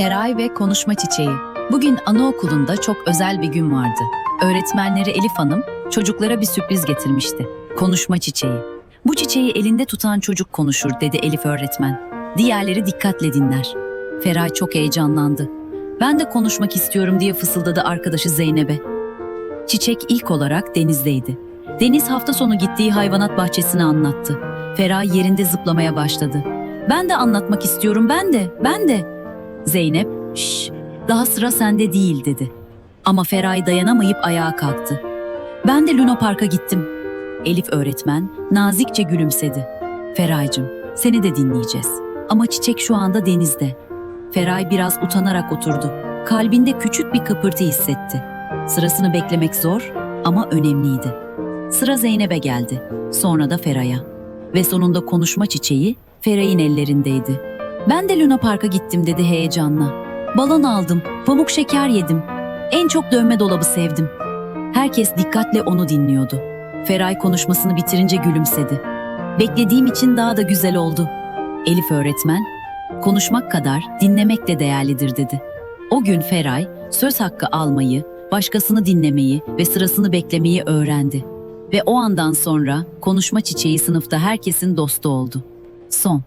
Eray ve Konuşma Çiçeği. Bugün anaokulunda çok özel bir gün vardı. Öğretmenleri Elif Hanım çocuklara bir sürpriz getirmişti. Konuşma çiçeği. Bu çiçeği elinde tutan çocuk konuşur dedi Elif öğretmen. Diğerleri dikkatle dinler. Feray çok heyecanlandı. Ben de konuşmak istiyorum diye fısıldadı arkadaşı Zeynep'e. Çiçek ilk olarak denizdeydi. Deniz hafta sonu gittiği hayvanat bahçesini anlattı. Feray yerinde zıplamaya başladı. Ben de anlatmak istiyorum, ben de, ben de. Zeynep, şş, daha sıra sende değil dedi. Ama Feray dayanamayıp ayağa kalktı. Ben de Luna Park'a gittim. Elif öğretmen nazikçe gülümsedi. Feraycığım, seni de dinleyeceğiz. Ama çiçek şu anda denizde. Feray biraz utanarak oturdu. Kalbinde küçük bir kıpırtı hissetti. Sırasını beklemek zor ama önemliydi. Sıra Zeynep'e geldi. Sonra da Feray'a. Ve sonunda konuşma çiçeği Feray'ın ellerindeydi. Ben de Luna Park'a gittim dedi heyecanla. Balon aldım, pamuk şeker yedim. En çok dövme dolabı sevdim. Herkes dikkatle onu dinliyordu. Feray konuşmasını bitirince gülümsedi. Beklediğim için daha da güzel oldu. Elif öğretmen, konuşmak kadar dinlemek de değerlidir dedi. O gün Feray söz hakkı almayı, başkasını dinlemeyi ve sırasını beklemeyi öğrendi. Ve o andan sonra konuşma çiçeği sınıfta herkesin dostu oldu. Son